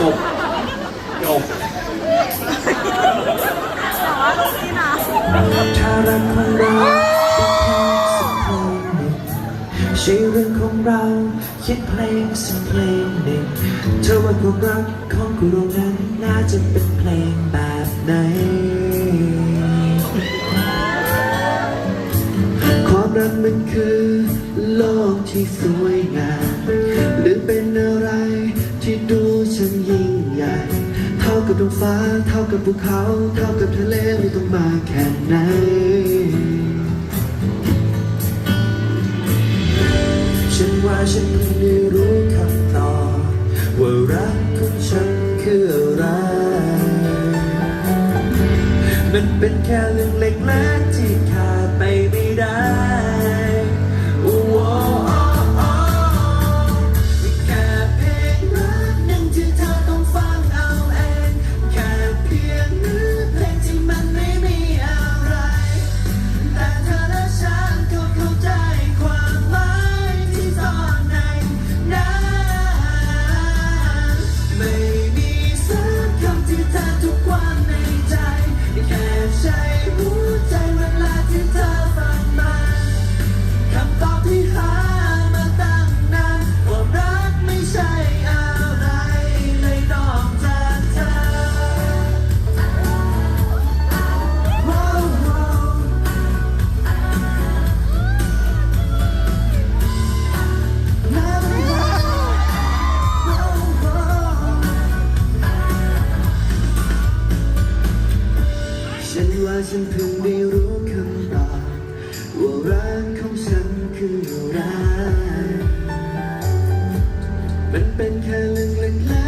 จบจบแต่ว่าลูกนี่นะถ้ารักของเราใช่เรื่องของเราคิดเพลงสักเพลงหนึ่งเธอว่าความรักของกูเรานั้นน่าจะเป็นเพลงแบบไหนความรักมันคือโลกที่สวยงามหรือเป็นอะไร ดวงฟ้าเท่ากับภูเขา เท่ากับทะเลไม่ต้องมาแค่ไหนฉันว่าฉันเพิ่งได้รู้คำตอบว่ารักของฉันคืออะไร มันเป็นแค่เรื่องเล็ก Ling ling ling.